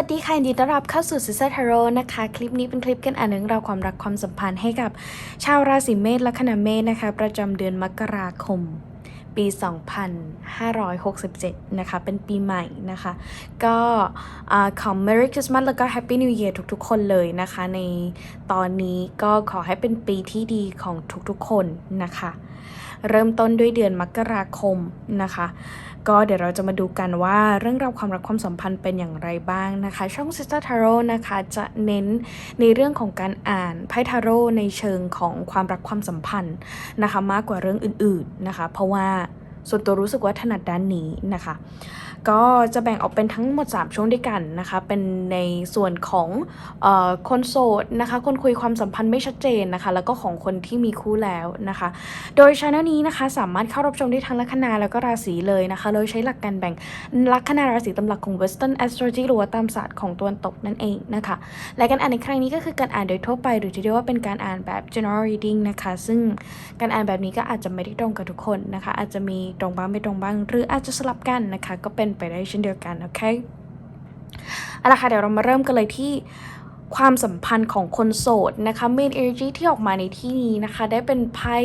วัสดีค่ะยินดีต้อนรับเข้าสู่ซิสเตอร์ทาโร่นะคะ คลิปนี้เป็นคลิปกันอ่านเรื่องราวความรักความสัมพันธ์ให้กับ ชาวราศีเมษและคณะเมษนะคะ ประจำเดือนมกราคม ปี 2567 นะคะ เป็นปีใหม่นะคะ ก็ขอ Merry Christmas แล้วก็ Happy New Year ทุกๆ คนเลยนะคะ ในตอนนี้ก็ขอให้เป็นปีที่ดีของทุกๆ คนนะคะ เริ่มต้นด้วยเดือนมกราคมนะคะ ก็เดี๋ยวเราจะมาดูกันว่าเรื่องราวความรักความสัมพันธ์เป็นอย่างไรบ้างนะคะ ช่อง Sister Tarot นะคะจะเน้นในเรื่องของการอ่านไพ่ทาโร่ในเชิงของความรักความสัมพันธ์นะคะ มากกว่าเรื่องอื่นๆนะคะ เพราะว่าส่วนตัวรู้สึกว่าถนัดด้านนี้นะคะ ก็จะแบ่งออกเป็นทั้งหมด 3 ช่วงด้วยกันนะคะ เป็นในส่วนของออคนโสดนะคะ คนคุยความสัมพันธ์ไม่ชัดเจนนะคะ แล้วก็ของคนที่มีคู่แล้วนะคะ โดยช anel นี้นะคะสามารถเข้ารับชมได้ทั้งลัคนาแล้วก็ราศีเลยนะคะ โดยใช้หลักการแบ่งลัคนาราศีตำหลักของ Western Astrology หรือว่าตามศาสตร์ของตะวันตกนั่นเองนะคะ และการอ่านในครั้งนี้ก็คือการอ่านโดยทั่วไปหรือที่เรียกว่าเป็นการอ่านแบบ general reading นะคะ ซึ่งการอ่านแบบนี้ก็อาจจะไม่ได้ตรงกับทุกคนนะคะ อาจจะมีตรงบ้างไม่ตรงบ้าง หรืออาจจะสลับกันนะคะ ก็เป็นไปได้เช่นเดียวกันโอเคเอาละค่ะเดี๋ยวเรามาเริ่มกันเลยที่ ความสัมพันธ์ของคนโสดนะคะ main energy ที่ออกมาในที่นี้นะคะ ได้เป็นไพ่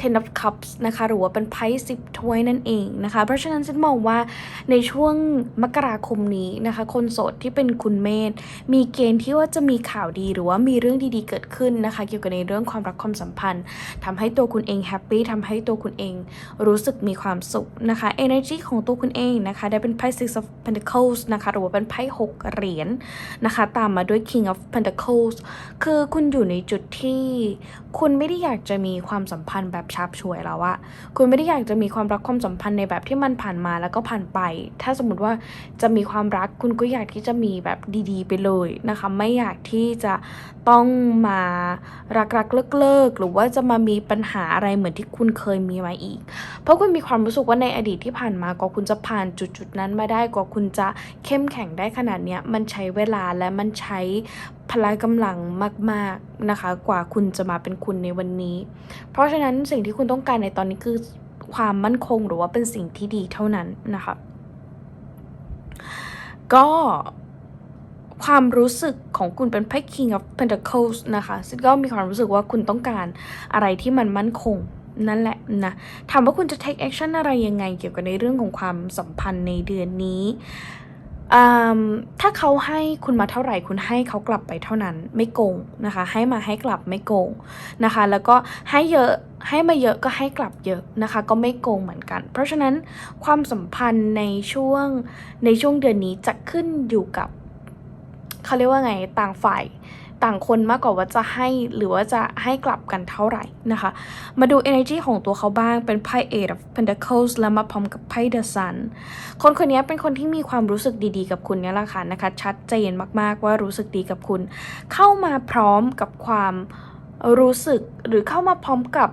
ten of cups นะคะ หรือว่าเป็นไพ่สิบถ้วยนั่นเองนะคะ เพราะฉะนั้นฉันมองว่าในช่วงมกราคมนี้นะคะ คนโสดที่เป็นคุณเมธมีเกณฑ์ที่ว่าจะมีข่าวดีหรือว่ามีเรื่องดีๆเกิดขึ้นนะคะ เกี่ยวกับในเรื่องความรักความสัมพันธ์ทำให้ตัวคุณเองแฮปปี้ทำให้ตัวคุณเองรู้สึกมีความสุขนะคะ energy ของตัวคุณเองนะคะ ได้เป็นไพ่ six of pentacles นะคะ หรือว่าเป็นไพ่หกเหรียญนะคะ ตามมาด้วย King of Pentacles คือคุณอยู่ในจุดที่คุณไม่ได้อยากจะมีความสัมพันธ์แบบชาบฉวยแล้วอะคุณไม่ได้อยากจะมีความรักความสัมพันธ์ในแบบที่มันผ่านมาแล้วก็ผ่านไป ถ้าสมมติว่าจะมีความรักคุณก็อยากที่จะมีแบบดีๆ ไปเลยนะคะ ไม่อยากที่จะต้องมารักรักเลิกเลิกๆหรือว่าจะมามีปัญหาอะไรเหมือนที่คุณเคยมีมาอีก เพราะคุณมีความรู้สึกว่าในอดีตที่ผ่านมากว่าคุณจะผ่านจุดๆนั้นมาได้กว่าคุณจะเข้มแข็งได้ขนาดเนี้ยมันใช้เวลาและมันใช้ พละกำลังมาก ๆนะคะ กว่าคุณจะมาเป็นคุณในวันนี้ เพราะฉะนั้นสิ่งที่คุณต้องการในตอนนี้คือความมั่นคงหรือว่าเป็นสิ่งที่ดีเท่านั้นนะคะ ก็ความรู้สึกของคุณเป็นไพ่ King of Pentacles นะคะ ซึ่งก็มีความรู้สึกว่าคุณต้องการอะไรที่มันมั่นคงนั่นแหละนะถามว่าคุณจะ take action อะไรยังไงเกี่ยวกับในเรื่องของความสัมพันธ์ในเดือนนี้ ถ้าเขาให้คุณมาเท่าไหร่คุณให้เขากลับไปเท่านั้นไม่โกงนะคะ ให้มาให้กลับไม่โกงนะคะ แล้วก็ให้เยอะให้มาเยอะก็ให้กลับเยอะนะคะ ก็ไม่โกงเหมือนกัน เพราะฉะนั้นความสัมพันธ์ในช่วงในช่วงเดือนนี้จะขึ้นอยู่กับเขาเรียกว่าไงต่างฝ่าย ต่างคนมากกว่าว่าจะให้หรือว่าจะให้กลับกันเท่าไหร่นะคะ มาดู energy ของตัวเขาบ้างเป็นไพ่ eight of pentacles แล้วมาพร้อมกับไพ่ the sun คนคนนี้เป็นคนที่มีความรู้สึกดีๆ กับคุณเนี่ยแหละค่ะนะคะ ชัดเจนมากๆว่ารู้สึกดีกับคุณ เข้ามาพร้อมกับความรู้สึกหรือเข้ามาพร้อมกับ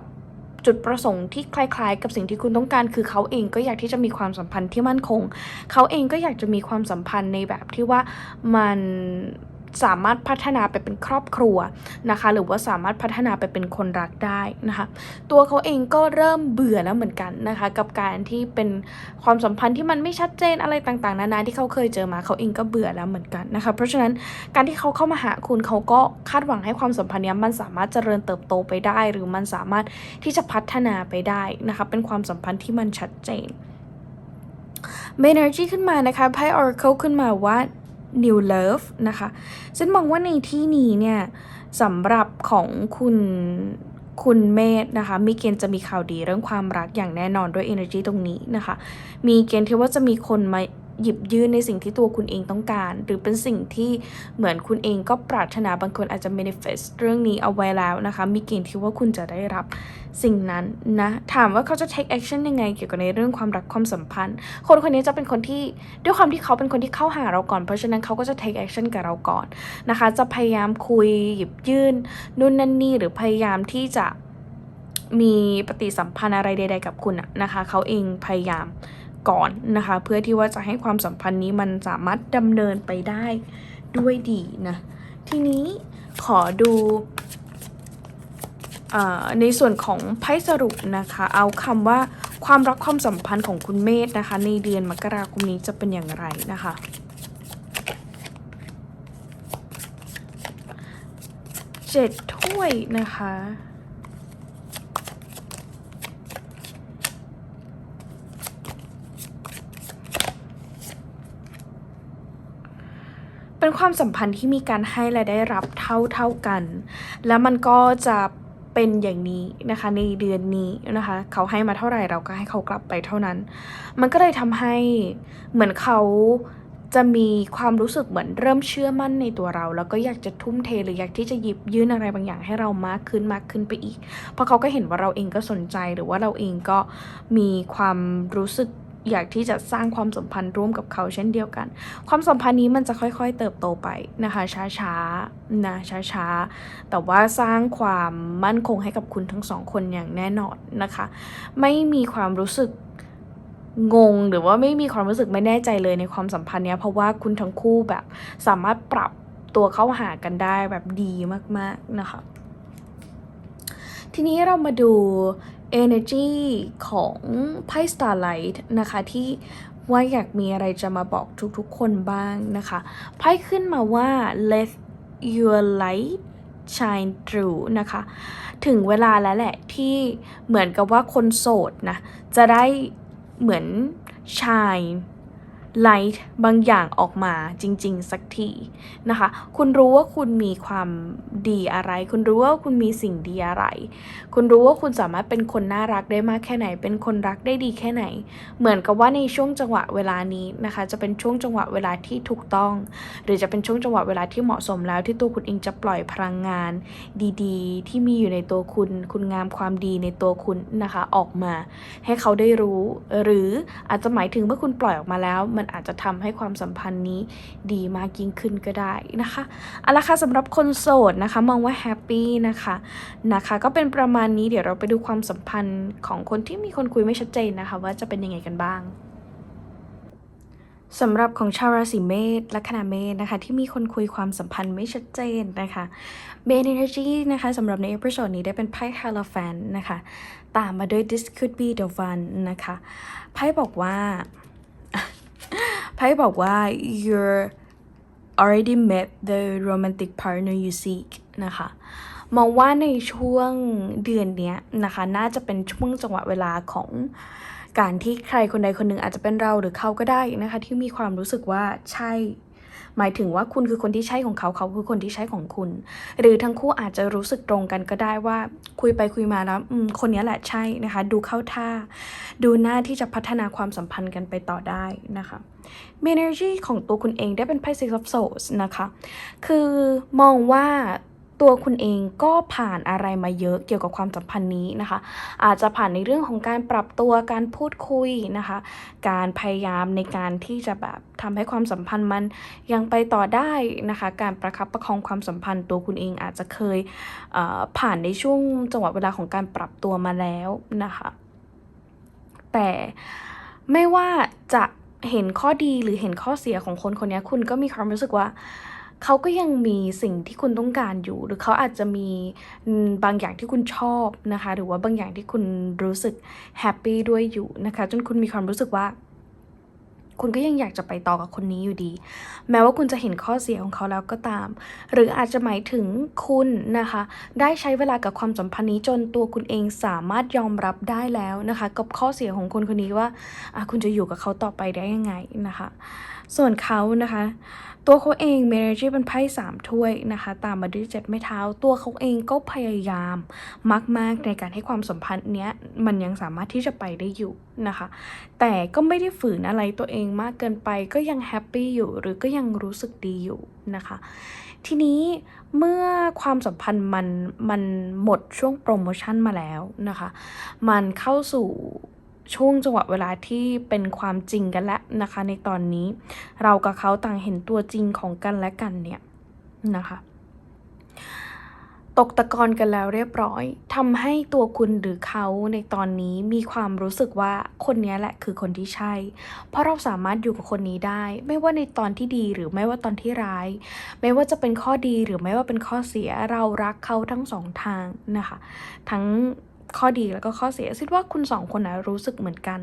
จุดประสงค์ที่คล้ายๆ กับสิ่งที่คุณต้องการ คือเขาเองก็อยากที่จะมีความสัมพันธ์ที่มั่นคง เขาเองก็อยากจะมีความสัมพันธ์ในแบบที่ว่ามัน สามารถพัฒนาไปเป็นครอบครัวนะคะ หรือว่าสามารถพัฒนาไปเป็นคนรักได้นะคะ ตัวเขาเองก็เริ่มเบื่อแล้วเหมือนกันนะคะ กับการที่เป็นความสัมพันธ์ที่มันไม่ชัดเจนอะไรต่างๆ นานาที่เขาเคยเจอมาเขาเองก็เบื่อแล้วเหมือนกันนะคะ เพราะฉะนั้นการที่เขาเข้ามาหาคุณเขาก็คาดหวังให้ความสัมพันธ์นี้มันสามารถเจริญเติบโตไปได้ หรือมันสามารถที่จะพัฒนาไปได้นะคะ เป็นความสัมพันธ์ที่มันชัดเจนเมน energy ขึ้นมานะคะไพ่ oracle ขึ้นมาว่า new love นะคะฉันมองว่าในที่นี้เนี่ยสำหรับของคุณคุณเมธนะคะมีเกณฑ์จะมีข่าวดีเรื่องความรักอย่างแน่นอนด้วย energy ตรงนี้นะคะ มีเกณฑ์ที่ว่าจะมีคนมา หยิบยื่นในสิ่งที่ตัวคุณเองต้องการ หรือเป็นสิ่งที่เหมือนคุณเองก็ปรารถนาบางคนอาจจะ manifest เรื่องนี้เอาไว้แล้วนะคะ มีเกณฑ์ที่ว่าคุณจะได้รับสิ่งนั้นนะ ถามว่าเขาจะ take action ยังไง เกี่ยวกับในเรื่องความรักความสัมพันธ์ คนคนนี้จะเป็นคนที่ด้วยความที่เขาเป็นคนที่เข้าหาเราก่อน เพราะฉะนั้นเขาก็จะ take action กับเราก่อนนะคะ จะพยายามคุยหยิบยื่นนู่นนั่นนี่หรือพยายามที่จะมีปฏิสัมพันธ์อะไรใด ๆ กับคุณอะนะคะ เขาเองพยายาม ก่อนนะคะ เพื่อที่ว่าจะให้ความสัมพันธ์นี้มันสามารถดำเนินไปได้ด้วยดีนะทีนี้ขอดูในส่วนของไพ่สรุปนะคะ เอาคำว่าความรักความสัมพันธ์ของคุณเมธนะคะ ในเดือนมกราคมนี้จะเป็นอย่างไรนะคะเจ็ดถ้วยนะคะ เป็นความสัมพันธ์ที่มีการให้และได้รับเท่าเท่ากัน แล้วมันก็จะเป็นอย่างนี้นะคะในเดือนนี้นะคะเขาให้มาเท่าไหร่เราก็ให้เขากลับไปเท่านั้น มันก็เลยทำให้เหมือนเขาจะมีความรู้สึกเหมือนเริ่มเชื่อมั่นในตัวเรา แล้วก็อยากจะทุ่มเทหรืออยากที่จะหยิบยื่นอะไรบางอย่างให้เรามากขึ้นมากขึ้นไปอีก เพราะเขาก็เห็นว่าเราเองก็สนใจหรือว่าเราเองก็มีความรู้สึก อยากที่จะสร้างความสัมพันธ์ร่วมกับเขาเช่นเดียวกัน ความสัมพันธ์นี้มันจะค่อยๆ เติบโตไปนะคะ ช้าๆนะช้าๆ แต่ว่าสร้างความมั่นคงให้กับคุณทั้งสองคนอย่างแน่นอนนะคะ ไม่มีความรู้สึกงงหรือว่าไม่มีความรู้สึกไม่แน่ใจเลยในความสัมพันธ์เนี้ยเพราะว่าคุณทั้งคู่แบบสามารถปรับตัวเข้าหากันได้แบบดีมากๆนะคะ ทีนี้เรามาดู energy ของไพ่ Starlight นะคะที่ว่าอยากมีอะไรจะมาบอกทุกๆคนบ้างนะคะไพ่ขึ้นมาว่า let your light shine through นะคะ ถึงเวลาแล้วแหละที่เหมือนกับว่าคนโสดนะ จะได้เหมือน shine light บางอย่างออกมาจริง ๆ สักทีนะคะ คุณรู้ว่าคุณมีความดีอะไร คุณรู้ว่าคุณมีสิ่งดีอะไร คุณรู้ว่าคุณสามารถเป็นคนน่ารักได้มากแค่ไหน เป็นคนรักได้ดีแค่ไหน เหมือนกับว่าในช่วงจังหวะเวลานี้นะคะ จะเป็นช่วงจังหวะเวลาที่ถูกต้อง หรือจะเป็นช่วงจังหวะเวลาที่เหมาะสมแล้ว ที่ตัวคุณเองจะปล่อยพลังงาน ดีๆ ที่มีอยู่ในตัวคุณ คุณงามความดีในตัวคุณนะคะออกมา ให้เขาได้รู้ หรืออาจจะหมายถึงเมื่อคุณปล่อยออกมาแล้วมันอาจจะทำให้ความสัมพันธ์นี้ดีมากยิ่งขึ้นก็ได้นะคะเอาละค่ะสำหรับคนโสดนะคะมองว่าแฮปปี้นะคะนะคะ ก็เป็นประมาณนี้เดี๋ยวเราไปดูความสัมพันธ์ของคนที่มีคนคุยไม่ชัดเจนนะคะ ว่าจะเป็นยังไงกันบ้างสำหรับของชาวราศีเมษและคณะเมษนะคะ ที่มีคนคุยความสัมพันธ์ไม่ชัดเจนนะคะเบน energy นะคะสำหรับในเอพิโซดนี้ได้เป็นไพ่ Hierophant นะคะ ตามมาด้วย this could be the one นะคะไพ่บอกว่า ไพ่บอกว่า you're already met the romantic partner you seek นะคะมองว่าในช่วงเดือนเนี้ยนะคะ น่าจะเป็นช่วงจังหวะเวลาของการที่ใครคนใดคนหนึ่งอาจจะเป็นเราหรือเขาก็ได้นะคะ ที่มีความรู้สึกว่าใช่ หมายถึงว่าคุณคือคนที่ใช่ของเขาเขาคือคนที่ใช่ของคุณ หรือทั้งคู่อาจจะรู้สึกตรงกันก็ได้ว่าคุยไปคุยมาแล้วคนนี้แหละใช่นะคะ ดูเข้าท่า ดูหน้าที่จะพัฒนาความสัมพันธ์กันไปต่อได้นะคะมีเนอร์จีของตัวคุณเองได้เป็นไพ่ six of souls นะคะ คือมองว่า ตัวคุณเองก็ผ่านอะไรมาเยอะเกี่ยวกับความสัมพันธ์นี้นะคะ อาจจะผ่านในเรื่องของการปรับตัวการพูดคุยนะคะ การพยายามในการที่จะแบบทำให้ความสัมพันธ์มันยังไปต่อได้นะคะ การประคับประคองความสัมพันธ์ตัวคุณเองอาจจะเคยเผ่านในช่วงจังหวะเวลาของการปรับตัวมาแล้วนะคะ แต่ไม่ว่าจะเห็นข้อดีหรือเห็นข้อเสียของคนคนนี้คุณก็มีความรู้สึกว่า เขาก็ยังมีสิ่งที่คุณต้องการอยู่ หรือเขาอาจจะมีบางอย่างที่คุณชอบนะคะ หรือว่าบางอย่างที่คุณรู้สึกแฮปปี้ด้วยอยู่นะคะ จนคุณมีความรู้สึกว่า คุณก็ยังอยากจะไปต่อกับคนนี้อยู่ดี แม้ว่าคุณจะเห็นข้อเสียของเขาแล้วก็ตาม หรืออาจจะหมายถึงคุณนะคะ ได้ใช้เวลากับความสัมพันธ์นี้จนตัวคุณเองสามารถยอมรับได้แล้วนะคะ กับข้อเสียของคนคนนี้ว่าคุณจะอยู่กับเขาต่อไปได้ยังไงนะคะ ส่วนเขานะคะ ตัวเขาเองเมเนจีเป็นไพ่สามถ้วยนะคะ ตามมาด้วยเจ็ดไม้เท้า ตัวเขาเองก็พยายามมาก ๆ ในการให้ความสัมพันธ์เนี้ยมันยังสามารถที่จะไปได้อยู่นะคะ แต่ก็ไม่ได้ฝืนอะไรตัวเองมากเกินไปก็ยังแฮปปี้อยู่หรือก็ยังรู้สึกดีอยู่นะคะ ทีนี้เมื่อความสัมพันธ์มันมันหมดช่วงโปรโมชั่นมาแล้วนะคะ มันเข้าสู่ ช่วงจังหวะเวลาที่เป็นความจริงกันแล้วนะคะ ในตอนนี้เรากับเขาต่างเห็นตัวจริงของกันและกันเนี่ยนะคะตกตะกอนกันแล้วเรียบร้อยทำให้ตัวคุณหรือเขาในตอนนี้มีความรู้สึกว่าคนนี้แหละคือคนที่ใช่ เพราะเราสามารถอยู่กับคนนี้ได้ ไม่ว่าในตอนที่ดีหรือไม่ว่าตอนที่ร้าย ไม่ว่าจะเป็นข้อดีหรือไม่ว่าเป็นข้อเสียเรารักเขาทั้งสองทางนะคะ ทั้ง ข้อดีแล้วก็ข้อเสียคิดว่าคุณสองคนนะรู้สึกเหมือนกัน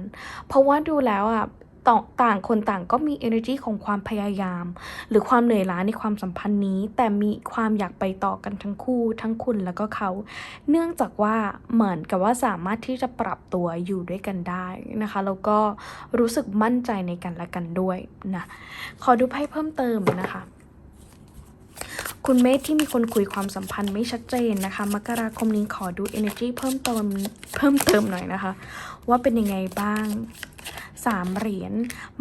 เพราะว่าดูแล้วอะต่อต่างคนต่างก็มี energy ของความพยายาม หรือความเหนื่อยล้าในความสัมพันธ์นี้ แต่มีความอยากไปต่อกันทั้งคู่ ทั้งคุณแล้วก็เขา เนื่องจากว่าเหมือนกับว่าสามารถที่จะปรับตัวอยู่ด้วยกันได้นะคะ แล้วก็รู้สึกมั่นใจในกันและกันด้วยนะ ขอดูไพ่เพิ่มเติมนะคะ คุณเมธที่มีคนคุยความสัมพันธ์ไม่ชัดเจนนะคะ มกราคมนี้ขอดู energy เพิ่มเติมเพิ่มเติมหน่อยนะคะ ว่าเป็นยังไงบ้างสามเหรียญ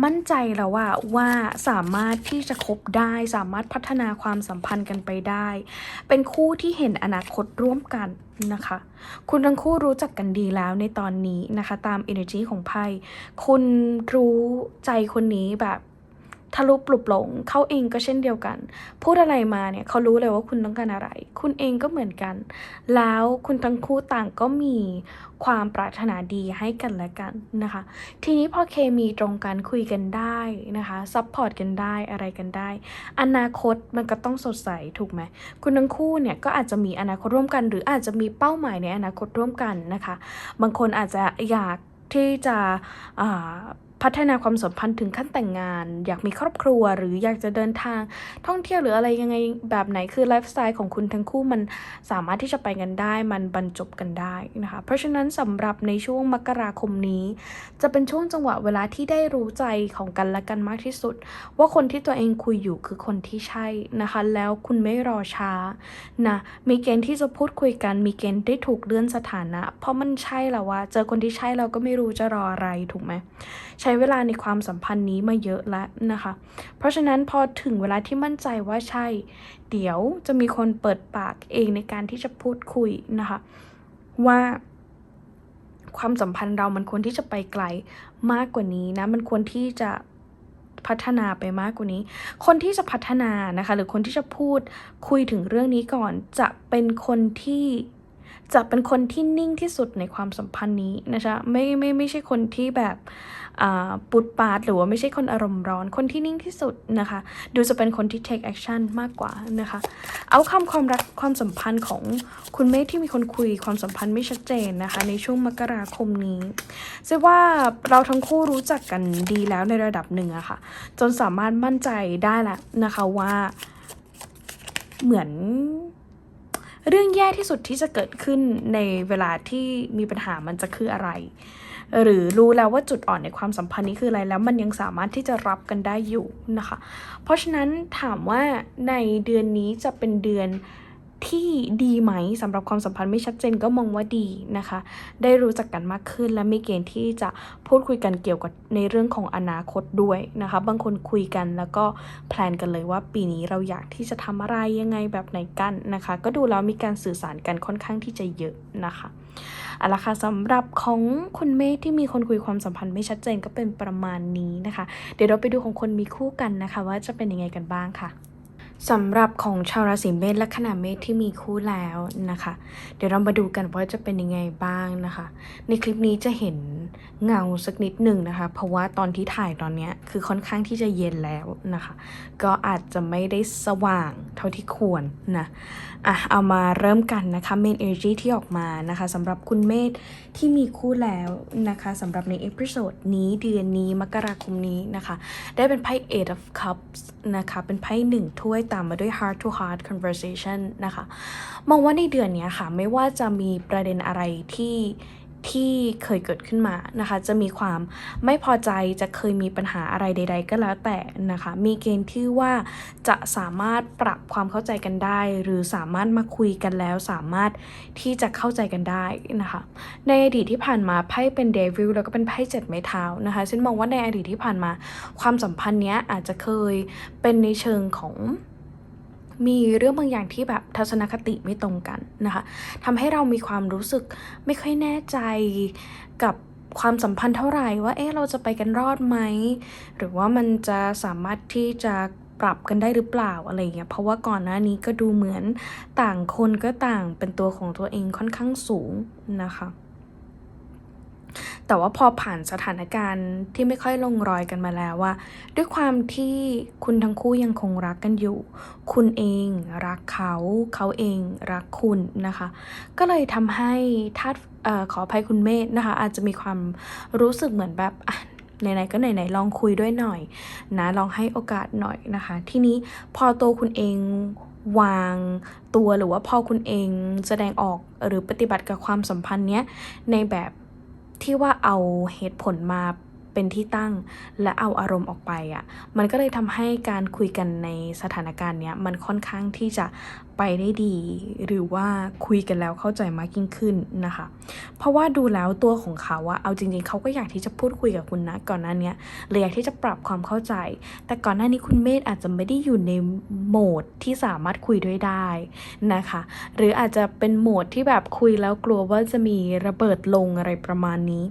มั่นใจแล้วว่าว่าสามารถที่จะคบได้สามารถพัฒนาความสัมพันธ์กันไปได้ เป็นคู่ที่เห็นอนาคตร่วมกันนะคะ คุณทั้งคู่รู้จักกันดีแล้วในตอนนี้นะคะ ตาม energy ของไพ่คุณรู้ใจคนนี้แบบ ทะลุปลุกหลงเขาเองก็เช่นเดียวกัน พูดอะไรมาเนี่ยเขารู้เลยว่าคุณต้องการอะไร คุณเองก็เหมือนกัน แล้วคุณทั้งคู่ต่างก็มีความปรารถนาดีให้กันและกันนะคะ ทีนี้พอเคมีตรงกันคุยกันได้นะคะซัพพอร์ตกันได้อะไรกันได้ อนาคตมันก็ต้องสดใสถูกไหมคุณทั้งคู่เนี่ยก็อาจจะมีอนาคตร่วมกัน หรืออาจจะมีเป้าหมายในอนาคตร่วมกันนะคะ บางคนอาจจะอยากที่จะอ่า พัฒนาความสัมพันธ์ถึงขั้นแต่งงาน อยากมีครอบครัว หรืออยากจะเดินทาง ท่องเที่ยวหรืออะไรยังไงแบบไหนคือไลฟ์สไตล์ของคุณทั้งคู่มันสามารถที่จะไปกันได้ มันบรรจบกันได้นะคะ เพราะฉะนั้นสำหรับในช่วงมกราคมนี้ จะเป็นช่วงจังหวะเวลาที่ได้รู้ใจของกันและกันมากที่สุด ว่าคนที่ตัวเองคุยอยู่คือคนที่ใช่นะคะ แล้วคุณไม่รอช้านะมีเกณฑ์ที่จะพูดคุยกัน มีเกณฑ์ได้ถูกเลื่อนสถานะ เพราะมันใช่แล้วว่าเจอคนที่ใช่เราก็ไม่รู้จะรออะไรถูกไหมใช้ช้เวลาในความสัมพันธ์นี้มาเยอะแล้วนะคะ เพราะฉะนั้นพอถึงเวลาที่มั่นใจว่าใช่ เดี๋ยวจะมีคนเปิดปากเองในการที่จะพูดคุยนะคะ ว่าความสัมพันธ์เรามันควรที่จะไปไกลมากกว่านี้นะ มันควรที่จะพัฒนาไปมากกว่านี้ คนที่จะพัฒนานะคะ หรือคนที่จะพูดคุยถึงเรื่องนี้ก่อน จะเป็นคนที่ จะเป็นคนที่นิ่งที่สุดในความสัมพันธ์นี้นะคะไม่ไม่ไม่ใช่คนที่แบบอ่าปุดปาดหรือว่าไม่ใช่คนอารมณ์ร้อนคนที่นิ่งที่สุดนะคะ ดูจะเป็นคนที่ take action มากกว่านะคะ เอาคำความรักความสัมพันธ์ของคุณเมธที่มีคนคุยความสัมพันธ์ไม่ชัดเจนนะคะ ในช่วงมกราคมนี้เชื่อว่าเราทั้งคู่รู้จักกันดีแล้วในระดับหนึ่งอะค่ะ จนสามารถมั่นใจได้แล้วนะคะว่าเหมือน เรื่องแย่ที่สุดที่จะเกิดขึ้นในเวลาที่มีปัญหามันจะคืออะไร หรือรู้แล้วว่าจุดอ่อนในความสัมพันธ์นี้คืออะไรแล้วมันยังสามารถที่จะรับกันได้อยู่นะคะ เพราะฉะนั้นถามว่าในเดือนนี้จะเป็นเดือน ที่ดีไหมสำหรับความสัมพันธ์ไม่ชัดเจนก็มองว่าดีนะคะ ได้รู้จักกันมากขึ้นและมีเกณฑ์ที่จะพูดคุยกันเกี่ยวกับในเรื่องของอนาคตด้วยนะคะ บางคนคุยกันแล้วก็แพลนกันเลยว่าปีนี้เราอยากที่จะทำอะไรยังไงแบบไหนกันนะคะ ก็ดูแล้วมีการสื่อสารกันค่อนข้างที่จะเยอะนะคะเอาละค่ะสำหรับของคุณเมฆที่มีคนคุยความสัมพันธ์ไม่ชัดเจนก็เป็นประมาณนี้นะคะ เดี๋ยวเราไปดูของคนมีคู่กันนะคะ ว่าจะเป็นยังไงกันบ้างค่ะ สำหรับของชาวราศีเมษและขณะเมษที่มีคู่แล้วนะคะ เดี๋ยวเรามาดูกันว่าจะเป็นยังไงบ้างนะคะ ในคลิปนี้จะเห็น เงาสักนิดหนึ่งนะคะ เพราะว่าตอนที่ถ่ายตอนนี้คือค่อนข้างที่จะเย็นแล้วนะคะ ก็อาจจะไม่ได้สว่างเท่าที่ควรนะอะเอามาเริ่มกันนะคะ main energy ที่ออกมานะคะสำหรับคุณเมธที่มีคู่แล้วนะคะสำหรับในเอพิโซดนี้เดือนนี้มกราคมนี้นะคะ ได้เป็นไพ่ eight of cups นะคะ เป็นไพ่หนึ่งถ้วยตามมาด้วย heart to heart conversation นะคะ มองว่าในเดือนนี้ค่ะ ไม่ว่าจะมีประเด็นอะไรที่ ที่เคยเกิดขึ้นมานะคะ จะมีความไม่พอใจจะเคยมีปัญหาอะไรใด ๆ ก็แล้วแต่นะคะ มีเกณฑ์ที่ว่าจะสามารถปรับความเข้าใจกันได้ หรือสามารถมาคุยกันแล้ว สามารถที่จะเข้าใจกันได้นะคะ ในอดีตที่ผ่านมาไพ่เป็นเดวิลแล้วก็เป็นไพ่เจ็ดไม้เท้านะคะฉันมองว่าในอดีตที่ผ่านมา ความสัมพันธ์เนี้ยอาจจะเคยเป็นในเชิงของ มีเรื่องบางอย่างที่แบบทัศนคติไม่ตรงกันนะคะทำให้เรามีความรู้สึกไม่ค่อยแน่ใจกับความสัมพันธ์เท่าไหร่ว่าเอ๊ะเราจะไปกันรอดไหม หรือว่ามันจะสามารถที่จะปรับกันได้หรือเปล่าอะไรเงี้ยเพราะว่าก่อนหน้านี้ก็ดูเหมือนต่างคนก็ต่างเป็นตัวของตัวเองค่อนข้างสูงนะคะ แต่ว่าพอผ่านสถานการณ์ที่ไม่ค่อยลงรอยกันมาแล้วว่า ด้วยความที่คุณทั้งคู่ยังคงรักกันอยู่ คุณเองรักเขาเขาเองรักคุณนะคะ ก็เลยทำให้ธาตุเอ่อขออภัยคุณเมธนะคะ อาจจะมีความรู้สึกเหมือนแบบไหนๆก็ไหนๆลองคุยด้วยหน่อยนะลองให้โอกาสหน่อยนะคะ ทีนี้พอตัวคุณเองวางตัวหรือว่าพอคุณเองแสดงออกหรือปฏิบัติกับความสัมพันธ์เนี้ยในแบบ ที่ว่าเอาเหตุผลมาเป็นที่ตั้งและเอาอารมณ์ออกไปอะ่ะ มันก็เลยทำให้การคุยกันในสถานการณ์เนี้ยมันค่อนข้างที่จะไปได้ดี หรือว่าคุยกันแล้วเข้าใจมากยิ่งขึ้นนะคะ เพราะว่าดูแล้วตัวของเขาอะเอาจริงๆ เขาก็อยากที่จะพูดคุยกับคุณนะ ก่อนหน้าเนี้ยเลยอยากที่จะปรับความเข้าใจ แต่ก่อนหน้านี้คุณเมธอาจจะไม่ได้อยู่ในโหมดที่สามารถคุยด้วยได้นะคะ หรืออาจจะเป็นโหมดที่แบบคุยแล้วกลัวว่าจะมีระเบิดลงอะไรประมาณนี้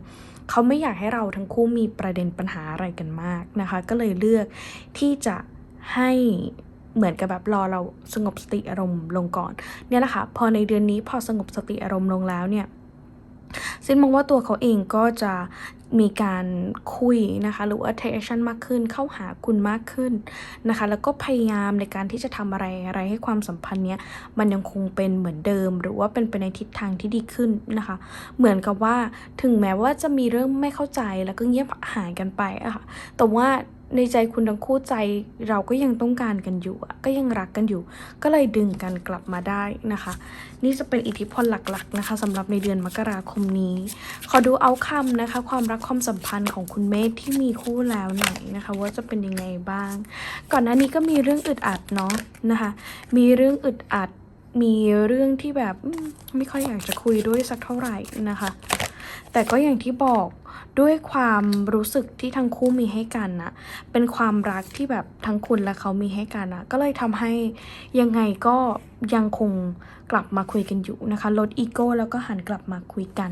เขาไม่อยากให้เราทั้งคู่มีประเด็นปัญหาอะไรกันมากนะคะ ก็เลยเลือกที่จะให้ เหมือนกับแบบรอเราสงบสติอารมณ์ลงก่อน เนี่ยแหละค่ะ พอในเดือนนี้พอสงบสติอารมณ์ลงแล้วเนี่ยซินมองว่าตัวเขาเองก็จะมีการคุยนะคะหรือว่า take action มากขึ้นเข้าหาคุณมากขึ้นนะคะ แล้วก็พยายามในการที่จะทำอะไรอะไรให้ความสัมพันธ์เนี้ยมันยังคงเป็นเหมือนเดิม หรือว่าเป็นไปในทิศทางที่ดีขึ้นนะคะ เหมือนกับว่าถึงแม้ว่าจะมีเรื่องไม่เข้าใจแล้วก็เงียบหายกันไปอะค่ะแต่ว่า ในใจคุณทั้งคู่ใจเราก็ยังต้องการกันอยู่ก็ยังรักกันอยู่ ก็เลยดึงกันกลับมาได้นะคะ นี่จะเป็นอิทธิพลหลักๆนะคะสำหรับในเดือนมกราคมนี้ ขอดูเอาคำนะคะ ความรักความสัมพันธ์ของคุณเมธที่มีคู่แล้วหน่อยนะคะ ว่าจะเป็นยังไงบ้าง ก่อนหน้านี้ก็มีเรื่องอึดอัดเนาะนะคะ มีเรื่องอึดอัดมีเรื่องที่แบบไม่ค่อยอยากจะคุยด้วยสักเท่าไหร่นะคะ แต่ก็อย่างที่บอกด้วยความรู้สึกที่ทั้งคู่มีให้กันนะเป็นความรักที่แบบทั้งคุณและเขามีให้กันนะก็เลยทำให้ยังไงก็ยังคงกลับมาคุยกันอยู่นะคะ ลดอีโก้แล้วก็หันกลับมาคุยกัน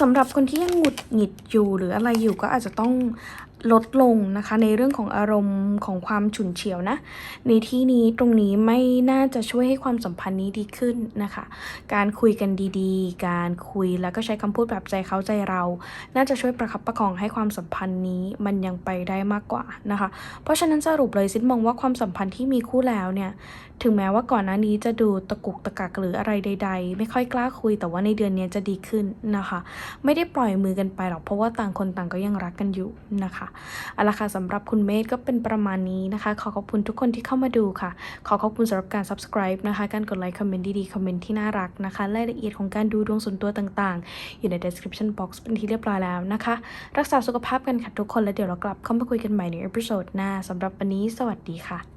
สำหรับคนที่ยังหงุดหงิดอยู่หรืออะไรอยู่ก็อาจจะต้อง ลดลงนะคะ ในเรื่องของอารมณ์ของความฉุนเฉียวนะ ในที่นี้ตรงนี้ไม่น่าจะช่วยให้ความสัมพันธ์นี้ดีขึ้นนะคะ การคุยกันดีๆ การคุยแล้วก็ใช้คำพูดแบบใจเขาใจเรา น่าจะช่วยประคับประคองให้ความสัมพันธ์นี้มันยังไปได้มากกว่านะคะ เพราะฉะนั้นสรุปเลยซิดมองว่าความสัมพันธ์ที่มีคู่แล้วเนี่ยถึงแม้ว่าก่อนหน้านี้จะดูตะกุกตะกักหรืออะไรใด ๆ ไม่ค่อยกล้าคุยแต่ว่าในเดือนนี้จะดีขึ้นนะคะ ไม่ได้ปล่อยมือกันไปหรอกเพราะว่าต่างคนต่างก็ยังรักกันอยู่นะคะเอาละค่ะสำหรับคุณเมธก็เป็นประมาณนี้นะคะ ขอขอบคุณทุกคนที่เข้ามาดูค่ะ ขอขอบคุณสำหรับการ subscribe นะคะ การกดไลค์คอมเมนต์ดีๆ คอมเมนต์ที่น่ารักนะคะ รายละเอียดของการดูดวงส่วนตัวต่างๆ อยู่ใน description box เป็นที่เรียบร้อยแล้วนะคะ รักษาสุขภาพกันค่ะทุกคนแล้วเดี๋ยวเรากลับเข้ามาคุยกันใหม่ในเอพิโซดหน้าสำหรับวันนี้สวัสดีค่ะ